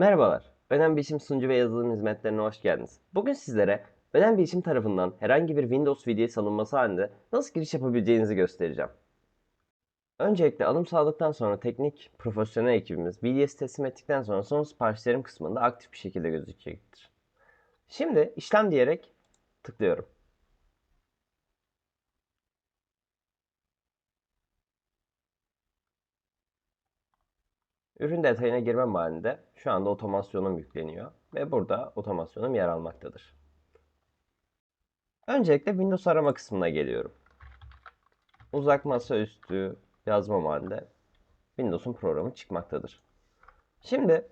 Merhabalar, Önem Bilişim sunucu ve yazılım hizmetlerine hoş geldiniz. Bugün sizlere Önem Bilişim tarafından herhangi bir Windows VDS alınması halinde nasıl giriş yapabileceğinizi göstereceğim. Öncelikle alım sağladıktan sonra teknik profesyonel ekibimiz VDS teslim ettikten sonra son siparişlerim kısmında aktif bir şekilde gözükecektir. Şimdi işlem diyerek tıklıyorum. Ürün detayına girmem halinde şu anda otomasyonum yükleniyor ve burada otomasyonum yer almaktadır. Öncelikle Windows arama kısmına geliyorum. Uzak masaüstü yazmam halinde Windows'un programı çıkmaktadır. Şimdi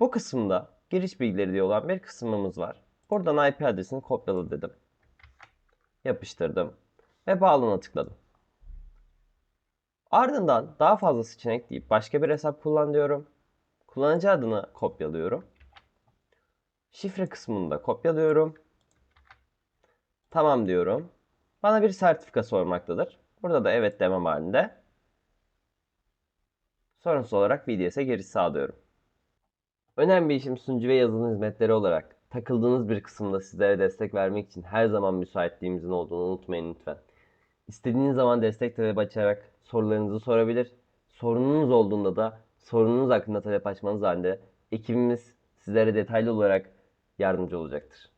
bu kısımda giriş bilgileri diye olan bir kısmımız var. Buradan IP adresini kopyala dedim. Yapıştırdım ve bağlana tıkladım. Ardından daha fazla seçenek deyip başka bir hesap kullan diyorum. Kullanıcı adını kopyalıyorum. Şifre kısmını da kopyalıyorum. Tamam diyorum. Bana bir sertifika sormaktadır. Burada da evet demem halinde. Sonrasız olarak VDS'e giriş sağlıyorum. Önemli bir işim sunucu ve yazılım hizmetleri olarak takıldığınız bir kısımda sizlere destek vermek için her zaman müsaitliğimizin olduğunu unutmayın lütfen. İstediğiniz zaman destek talep açarak sorularınızı sorabilir. Sorununuz olduğunda da sorununuz hakkında talep açmanız halinde ekibimiz sizlere detaylı olarak yardımcı olacaktır.